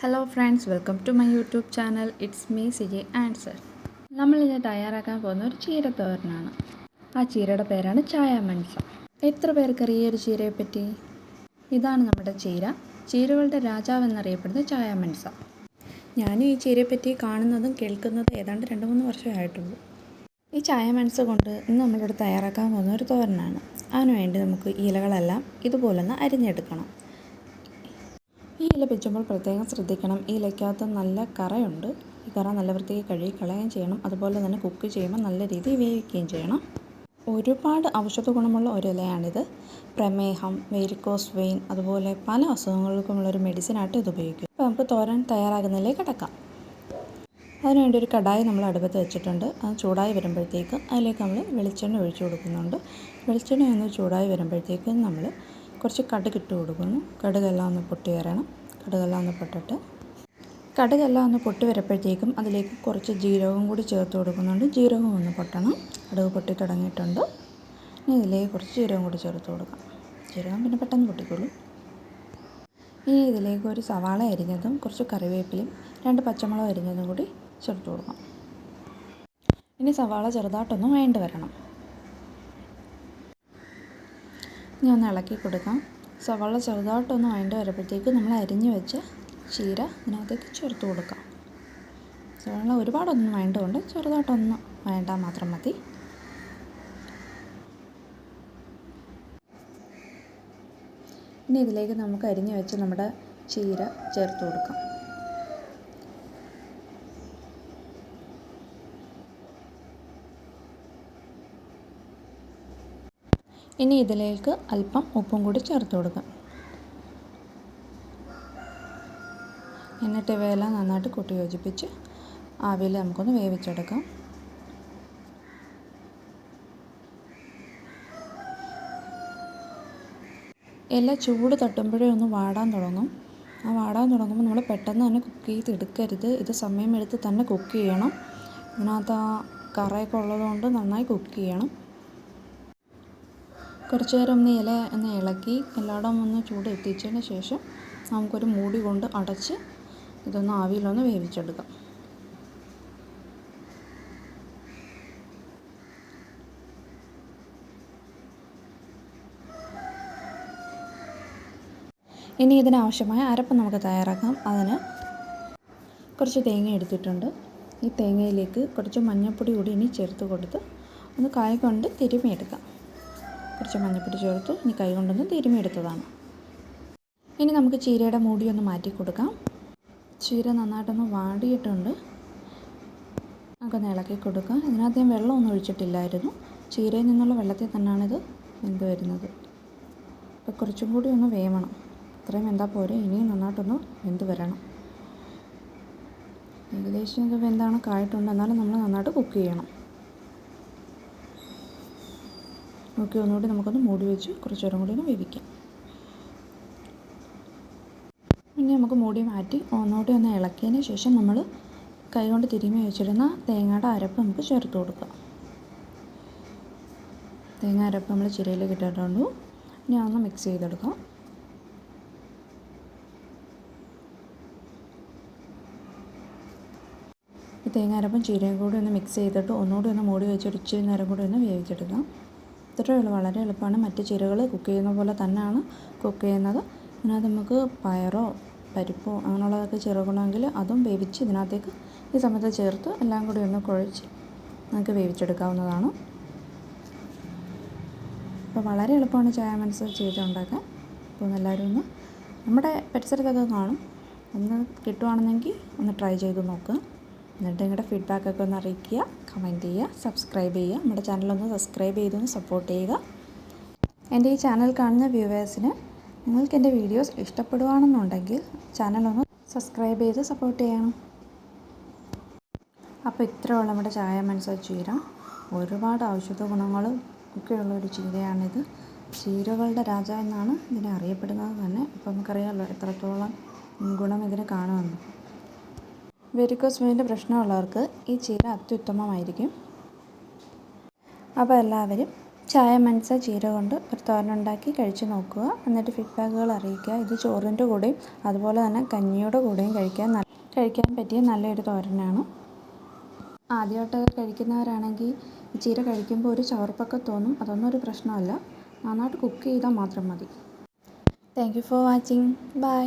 Hello friends welcome to my YouTube channel it's me Siji answer നമ്മൾ ഇന്ന് തയ്യാറാക്കാൻ പോകുന്ന ഒരു ചീരത്തോരനാണ്. ആ ചീരയുടെ പേരാണ് ചായ മൺസ എത്ര പേർക്കറിയ ഈ ഒരു ചീരയെ പറ്റി ഇതാണ് നമ്മുടെ ചീര. ചീരകളുടെ രാജാവ് എന്നറിയപ്പെടുന്ന ചായ മൺസ ഞാനും ഈ ചീരയെപ്പറ്റി കാണുന്നതും കേൾക്കുന്നതും ഏതാണ്ട് രണ്ട് മൂന്ന് വർഷമേ ആയിട്ടുള്ളൂ. ഈ ചായ മനസ്സ് കൊണ്ട് ഇന്ന് നമ്മളിവിടെ തയ്യാറാക്കാൻ പോകുന്ന ഒരു തോരനാണ്. അതിനുവേണ്ടി നമുക്ക് ഇലകളെല്ലാം ഇതുപോലൊന്ന് അരിഞ്ഞെടുക്കണം. ഇല പ്രത്യേകം ശ്രദ്ധിക്കണം. ഈ ഇലയ്ക്കകത്ത് നല്ല കറയുണ്ട്. ഈ കറ നല്ല വൃത്തിക്ക് കഴുകി കളയുകയും ചെയ്യണം. അതുപോലെ തന്നെ കുക്ക് ചെയ്യുമ്പോൾ നല്ല രീതിയിൽ വേവിക്കുകയും ചെയ്യണം. ഒരുപാട് ഔഷധ ഗുണമുള്ള ഒരു ഇലയാണിത്. പ്രമേഹം വെരിക്കോസ് വെയിൻ അതുപോലെ പല അസുഖങ്ങൾക്കുമുള്ള ഒരു മെഡിസിനായിട്ട് ഇത് ഉപയോഗിക്കും. അപ്പോൾ നമുക്ക് തോരൻ തയ്യാറാകുന്നതിലേക്ക് കിടക്കാം. അതിനുവേണ്ടി ഒരു കടായി നമ്മൾ അടുപ്പത്ത് വെച്ചിട്ടുണ്ട്. അത് ചൂടായി വരുമ്പോഴത്തേക്ക് അതിലേക്ക് നമ്മൾ വെളിച്ചെണ്ണ ഒഴിച്ചു കൊടുക്കുന്നുണ്ട്. വെളിച്ചെണ്ണ ഒന്ന് ചൂടായി വരുമ്പോഴത്തേക്ക് നമ്മൾ കുറച്ച് കടുക് ഇട്ട് കൊടുക്കുന്നു. കടുകെല്ലാം ഒന്ന് പൊട്ടി വരണം കടുകെല്ലാം പൊട്ടിട്ട് കടുകെല്ലാം ഒന്ന് പൊട്ടി വരുമ്പോഴത്തേക്കും അതിലേക്ക് കുറച്ച് ജീരകവും കൂടി ചേർത്ത് കൊടുക്കുന്നുണ്ട്. ജീരകം ഒന്ന് പൊട്ടണം. കടുക് പൊട്ടി തുടങ്ങിയിട്ടുണ്ട്. ഇനി ഇതിലേക്ക് കുറച്ച് ജീരകം കൂടി ചേർത്ത് കൊടുക്കാം. ജീരകം പിന്നെ പെട്ടെന്ന് പൊട്ടിക്കോളൂ. ഇനി ഇതിലേക്ക് ഒരു സവാള അരിഞ്ഞതും കുറച്ച് കറിവേപ്പിലയും രണ്ട് പച്ചമുളക് അരിഞ്ഞതും കൂടി ചേർത്ത് കൊടുക്കാം. ഇനി സവാള ചെറുതായിട്ടൊന്ന് വേണ്ടി വരണം. ഇനി ഒന്ന് ഇളക്കി കൊടുക്കാം. സവാള ചെറുതായിട്ടൊന്ന് വേണ്ടി വരുമ്പോഴത്തേക്ക് നമ്മൾ അരിഞ്ഞ് വെച്ച ചീര ഇതിനകത്തേക്ക് ചേർത്ത് കൊടുക്കാം. സവാള ഒരുപാടൊന്നും വേണ്ടതുകൊണ്ട് ചെറുതായിട്ടൊന്ന് വേണ്ടാൽ മാത്രം മതി. ഇനി ഇതിലേക്ക് നമുക്ക് അരിഞ്ഞ് വെച്ച് നമ്മുടെ ചീര ചേർത്ത് കൊടുക്കാം. ഇനി ഇതിലേക്ക് അല്പം ഉപ്പും കൂടി ചേർത്ത് കൊടുക്കാം. എന്നിട്ട് ഇവയെല്ലാം നന്നായിട്ട് കൂട്ടി യോജിപ്പിച്ച് ആവിയിൽ നമുക്കൊന്ന് വേവിച്ചെടുക്കാം. ഇല ചൂട് തട്ടുമ്പോഴേ ഒന്ന് വാടാൻ തുടങ്ങും. ആ വാടാൻ തുടങ്ങുമ്പോൾ നമ്മൾ പെട്ടെന്ന് തന്നെ കുക്ക് ചെയ്ത് എടുക്കരുത്. ഇത് സമയമെടുത്ത് തന്നെ കുക്ക് ചെയ്യണം. ഇതിനകത്ത് ആ കറയൊക്കെ ഉള്ളതുകൊണ്ട് നന്നായി കുക്ക് ചെയ്യണം. കുറച്ച് നേരം ഒന്ന് ഇല ഒന്ന് ഇളക്കി എല്ലായിടവും ഒന്ന് ചൂട് എത്തിച്ചതിന് ശേഷം നമുക്കൊരു മൂടി കൊണ്ട് അടച്ച് ഇതൊന്ന് ആവിയിലൊന്ന് വേവിച്ചെടുക്കാം. ഇനി ഇതിനാവശ്യമായ അരപ്പ് നമുക്ക് തയ്യാറാക്കാം. അതിന് കുറച്ച് തേങ്ങ എടുത്തിട്ടുണ്ട്. ഈ തേങ്ങയിലേക്ക് കുറച്ച് മഞ്ഞൾപ്പൊടി കൂടി ഇനി ചേർത്ത് കൊടുത്ത് ഒന്ന് കായ കൊണ്ട് തിരുമിയെടുക്കാം കുറച്ച് മഞ്ഞപ്പൊടി ചേർത്തു. ഇനി കൈ കൊണ്ടൊന്ന് തിരുമിയെടുത്തതാണ് ഇനി നമുക്ക് ചീരയുടെ മൂടി ഒന്ന് മാറ്റി കൊടുക്കാം. ചീര നന്നായിട്ടൊന്ന് വാടിയിട്ടുണ്ട്. നമുക്കൊന്ന് ഇളക്കി കൊടുക്കാം. ഇതിനകത്ത് ഞാൻ വെള്ളമൊന്നും ഒഴിച്ചിട്ടില്ലായിരുന്നു. ചീരയിൽ നിന്നുള്ള വെള്ളത്തിൽ തന്നെയാണിത് വെന്ത് വരുന്നത്. അപ്പോൾ കുറച്ചും കൂടി ഒന്ന് വേവണം. ഇത്രയും വെന്താൽ പോരെ. ഇനിയും നന്നായിട്ടൊന്ന് വെന്ത് വരണം. ഏകദേശം ഇത് വെന്താണ് കായിട്ടുണ്ട് എന്നാലും നമ്മൾ നന്നായിട്ട് കുക്ക് ചെയ്യണം. നോക്കി ഒന്നുകൂടി നമുക്കൊന്ന് മൂടി വെച്ച് കുറച്ച് നേരം കൂടി ഒന്ന് വേവിക്കാം. ഇനി നമുക്ക് മൂടി മാറ്റി ഒന്നുകൂടി ഒന്ന് ഇളക്കിയതിന് ശേഷം നമ്മൾ കൈകൊണ്ട് തിരുമ്മി വെച്ചിരുന്ന തേങ്ങയുടെ അരപ്പ് നമുക്ക് ചേർത്ത് കൊടുക്കാം. തേങ്ങ അരപ്പ് നമ്മൾ ചിരയിൽ കിട്ടിയിട്ടുണ്ട് ഇനി അതൊന്ന് മിക്സ് ചെയ്തെടുക്കാം. ഈ തേങ്ങ അരപ്പും ചീരയും കൂടി ഒന്ന് മിക്സ് ചെയ്തിട്ട് ഒന്നുകൂടി ഒന്ന് മൂടി വെച്ച് ഒരു ഇച്ചിരി നേരം കൂടി ഒന്ന് വേവിച്ചെടുക്കാം. ഉള്ളൂ വളരെ എളുപ്പമാണ്. മറ്റ് ചീരകൾ കുക്ക് ചെയ്യുന്ന പോലെ തന്നെയാണ് കുക്ക് ചെയ്യുന്നത്. ഇതിനകത്ത് നമുക്ക് പയറോ പരിപ്പോ അങ്ങനെയുള്ളതൊക്കെ ചേർക്കണമെങ്കിൽ അതും വേവിച്ച് ഇതിനകത്തേക്ക് ഈ സമയത്ത് ചേർത്ത് എല്ലാം കൂടി ഒന്ന് കുഴച്ച് നമുക്ക് വേവിച്ചെടുക്കാവുന്നതാണ്. അപ്പോൾ വളരെ എളുപ്പമാണ് ചായ മനസ്സ് ചെയ്തുണ്ടാക്കാൻ അപ്പോൾ എല്ലാവരും ഒന്ന് നമ്മുടെ പരിസരത്തൊക്കെ കാണും. ഒന്ന് കിട്ടുവാണെന്നെങ്കിൽ ഒന്ന് ട്രൈ ചെയ്ത് നോക്കുക എന്നിട്ട് നിങ്ങളുടെ ഫീഡ്ബാക്കൊക്കെ ഒന്ന് അറിയിക്കുക കമന്റ് ചെയ്യുക സബ്സ്ക്രൈബ് ചെയ്യുക. നമ്മുടെ ചാനലൊന്ന് സബ്സ്ക്രൈബ് ചെയ്തൊന്ന് സപ്പോർട്ട് ചെയ്യുക. എന്റെ ഈ ചാനൽ കാണുന്ന വ്യൂവേഴ്സിന് നിങ്ങൾക്ക് എന്റെ വീഡിയോസ് ഇഷ്ടപ്പെടുകയാണെന്നുണ്ടെങ്കിൽ ചാനലൊന്ന് സബ്സ്ക്രൈബ് ചെയ്ത് സപ്പോർട്ട് ചെയ്യണം. അപ്പോൾ ഇത്രയുള്ള നമ്മുടെ ചായ മനസ്സോ ചീര ഒരുപാട് ഔഷധ ഗുണങ്ങളും ഒക്കെയുള്ള ഒരു ചീരയാണിത്. ചീരകളുടെ രാജാവെന്നാണ് ഇതിനെ അറിയപ്പെടുന്നത് തന്നെ. ഇപ്പോൾ നമുക്കറിയാമല്ലോ എത്രത്തോളം ഗുണം ഇതിന് കാണുമെന്ന്. വെരിക്കോസ് വെയിന്റെ പ്രശ്നമുള്ളവർക്ക് ഈ ചീര അത്യുത്തമമായിരിക്കും. അപ്പോൾ എല്ലാവരും ചായ മനസ്സ ചീര കൊണ്ട് ഒരു തോരനുണ്ടാക്കി കഴിച്ച് നോക്കുക. എന്നിട്ട് ഫീഡ്ബാക്കുകൾ അറിയിക്കുക. ഇത് ചോറിന്റെ കൂടെയും അതുപോലെ തന്നെ കഞ്ഞിയുടെ കൂടെയും കഴിക്കാൻ കഴിക്കാൻ പറ്റിയ നല്ലൊരു തോരനാണ്. ആദ്യമായിട്ടൊക്കെ കഴിക്കുന്നവരാണെങ്കിൽ ഈ ചീര കഴിക്കുമ്പോൾ ഒരു ചവർപ്പൊക്കെ തോന്നും. അതൊന്നും ഒരു പ്രശ്നമല്ല. നന്നായിട്ട് കുക്ക് ചെയ്താൽ മാത്രം മതി. Thank you for watching bye